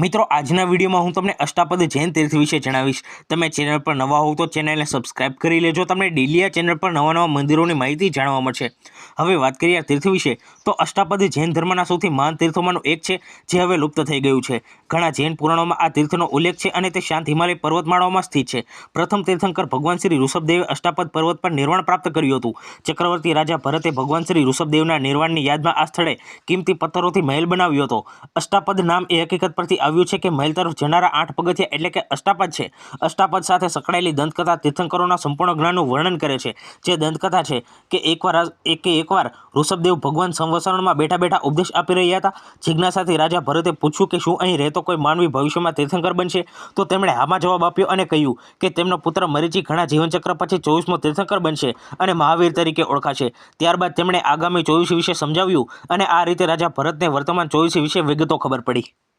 મિત્રો, આજના વિડીયોમાં હું તમને અષ્ટાપદ જૈન તીર્થ વિશે જણાવીશ. તમે ચેનલ પર નવા હોવ તો ચેનલને સબસ્ક્રાઇબ કરી લેજો. તમને ડેલી આ ચેનલ પર નવા નવા મંદિરોની માહિતી જાણવા મળશે. હવે વાત કરીએ આ તીર્થ વિશે. તો અષ્ટાપદ જૈન ધર્મના સૌથી મહાન તીર્થોમાંનું એક છે, જે હવે લુપ્ત થઈ ગયું છે. ઘણા જૈન પુરાણોમાં આ તીર્થનો ઉલ્લેખ છે અને તે શાંત હિમાલય પર્વતમાળાઓમાં સ્થિત છે. પ્રથમ તીર્થંકર ભગવાન શ્રી ઋષભદેવે અષ્ટાપદ પર્વત પર નિર્વાણ પ્રાપ્ત કર્યું હતું. ચક્રવર્તી રાજા ભરતે ભગવાન શ્રી ઋષભદેવના નિર્વાણની યાદમાં આ સ્થળે કિંમતી પથ્થરોથી મહેલ બનાવ્યો હતો. અષ્ટાપદ નામ એ હકીકત પરથી આવ્યું છે કે મહેલ તરફ જનારા આઠ પગથિયા એટલે કે અષ્ટાપદ છે. અષ્ટાપદ સાથે સંકળાયેલી દંતકથા તીર્થંકરોના સંપૂર્ણ જ્ઞાનનું વર્ણન કરે છે. જે દંતકથા છે કે એકવાર એકે એકવાર ઋષભદેવ ભગવાન સંવસરણમાં બેઠા બેઠા ઉપદેશ આપી રહ્યા હતા. જિજ્ઞાસાથી રાજા ભરતે પૂછ્યું કે શું અહીં રહેતો કોઈ માનવી ભવિષ્યમાં તીર્થંકર બનશે? તો તેમણે હામાં જવાબ આપ્યો અને કહ્યું કે તેમનો પુત્ર મરીચી ઘણા જીવનચક્ર પછી ચોવીસમો તીર્થંકર બનશે અને મહાવીર તરીકે ઓળખાશે. ત્યારબાદ તેમણે આગામી ચોવીસ વિશે સમજાવ્યું અને આ રીતે રાજા ભરતને વર્તમાન ચોવીસ વિશે વિગતો ખબર પડી.